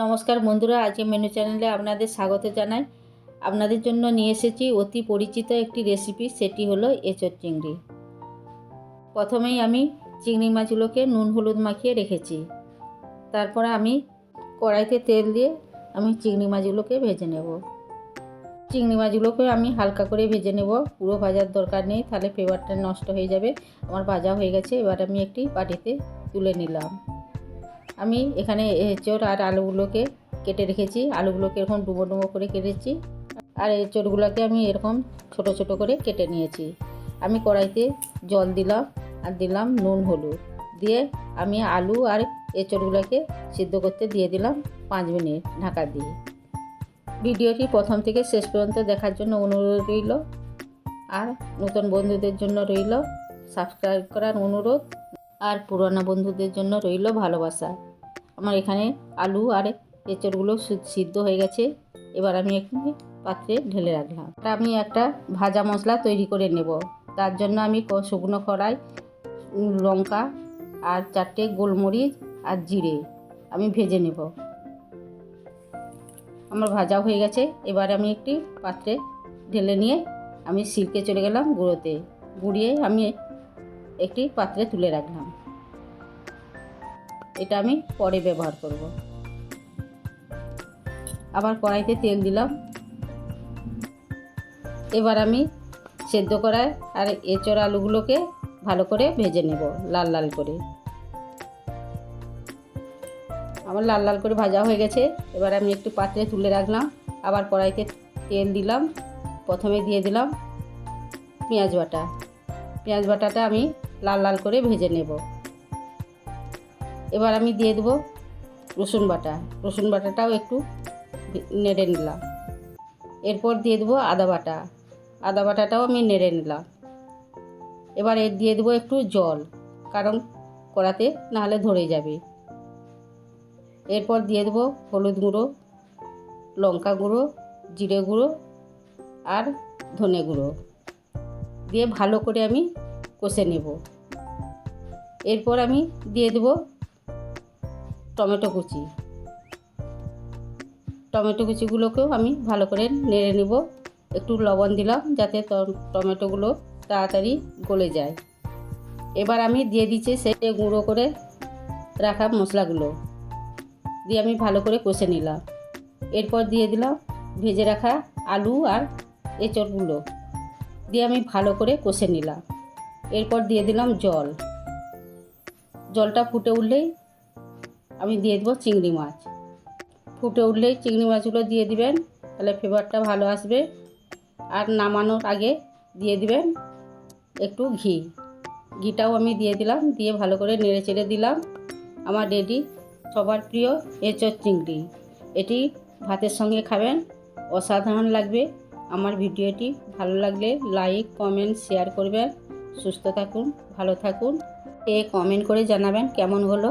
নমস্কার বন্ধুরা আজকে মেনু চ্যানেলে আপনাদের স্বাগত জানাই। আপনাদের জন্য নিয়ে এসেছি অতি পরিচিত একটি রেসিপি সেটি হলো এঁচোড় চিংড়ি। প্রথমেই আমি চিংড়ি মাছগুলোকে নুন হলুদ মাখিয়ে রেখেছি। তারপরে আমি কড়াইতে তেল দিয়ে আমি চিংড়ি মাছগুলোকে ভেজে নেব। চিংড়ি মাছগুলোকে আমি হালকা করে ভেজে নেব। পুরো ভাজার দরকার নেই, তাহলে ফ্লেভারটা নষ্ট হয়ে যাবে। আমার ভাজা হয়ে গেছে, এবার আমি একটি বাটিতে তুলে নিলাম। আমি এখানে এঁচড় আর আলুগুলোকে কেটে রেখেছি। আলুগুলোকে এরকম ডুবো ডুবো করে কেটেছি আর এঁচড়গুলোকে আমি এরকম ছোট ছোট করে কেটে নিয়েছি। আমি কড়াইতে জল দিলাম আর দিলাম নুন, হলুদ। দিয়ে আমি আলু আর এঁচড়গুলোকে সিদ্ধ করতে দিয়ে দিলাম পাঁচ মিনিট ঢাকা দিয়ে। ভিডিওটি প্রথম থেকে শেষ পর্যন্ত দেখার জন্য অনুরোধ রইল। আর নতুন বন্ধুদের জন্য রইল সাবস্ক্রাইব করার অনুরোধ। আর পুরনো বন্ধুদের জন্য রইল ভালোবাসা। আমার এখানে আলু আর এঁচড়গুলো সিদ্ধ হয়ে গেছে। এবার আমি একটি পাত্রে ঢেলে রাখলাম। আমি একটা ভাজা মশলা তৈরি করে নেব। তার জন্য আমি শুকনো কড়াই, লঙ্কা আর চারটে গোলমরিচ আর জিরে আমি ভেজে নেব। আমার ভাজা হয়ে গেছে। এবার আমি একটি পাত্রে ঢেলে নিয়ে আমি সিল্কে চলে গেলাম গুঁড়োতে। গুঁড়িয়ে আমি একটি পাত্রে তুলে রাখলাম। এটা আমি পরে ব্যবহার করব। আবার কড়াইতে তেল দিলাম। এবার আমি সেদ্ধ করা আর এঁচড় আলুগুলোকে ভালো করে ভেজে নেব লাল লাল করে। আমার লাল লাল করে ভাজা হয়ে গেছে। এবার আমি একটু পাত্রে তুলে রাখলাম। আবার কড়াইতে তেল দিলাম। প্রথমে দিয়ে দিলাম পেঁয়াজ বাটা। পেঁয়াজ বাটাটা আমি লাল লাল করে ভেজে নেব। এবার আমি দিয়ে দেবো রসুন বাটা। রসুন বাটাটাও একটু নেড়ে নিলাম। এরপর দিয়ে দেবো আদা বাটা। আদা বাটাটাও আমি নেড়ে নিলাম। এবার এর দিয়ে দেবো একটু জল, কারণ কড়াতে নাহলে ধরে যাবে। এরপর দিয়ে দেবো হলুদ গুঁড়ো, লঙ্কা গুঁড়ো, জিরে গুঁড়ো আর ধনে গুঁড়ো। দিয়ে ভালো করে আমি কষে নেব। এরপর আমি দিয়ে দেব টমেটো কুচি। টমেটো কুচিগুলোকেও আমি ভালো করে নেড়ে নেব। একটু লবণ দিলাম যাতে টমেটোগুলো তাড়াতাড়ি গলে যায়। এবার আমি দিয়ে দিচ্ছি সেটে গুঁড়ো করে রাখা মশলাগুলো। দিয়ে আমি ভালো করে কষে নিলাম। এরপর দিয়ে দিলাম ভেজে রাখা আলু আর এঁচড়গুলো। দিয়ে আমি ভালো করে কষে নিলাম। এরপর দিয়ে দিলাম জল। জলটা ফুটে উঠলেই আমি দিয়ে দেবো চিংড়ি মাছ। ফুটে উঠলেই চিংড়ি মাছগুলো দিয়ে দিবেন, তাহলে ফ্লেভারটা ভালো আসবে। আর নামানোর আগে দিয়ে দিবেন একটু ঘি। ঘিটাও আমি দিয়ে দিলাম, দিয়ে ভালো করে নেড়ে চেড়ে দিলাম। আমার রেডি, সবার প্রিয় এঁচোর চিংড়ি। এটি ভাতের সঙ্গে খাবেন, অসাধারণ লাগবে। আমার ভিডিওটি ভালো লাগলে লাইক, কমেন্ট, শেয়ার করবেন। সুস্থ থাকুন, ভালো থাকুন। এ কমেন্ট করে জানাবেন কেমন হলো।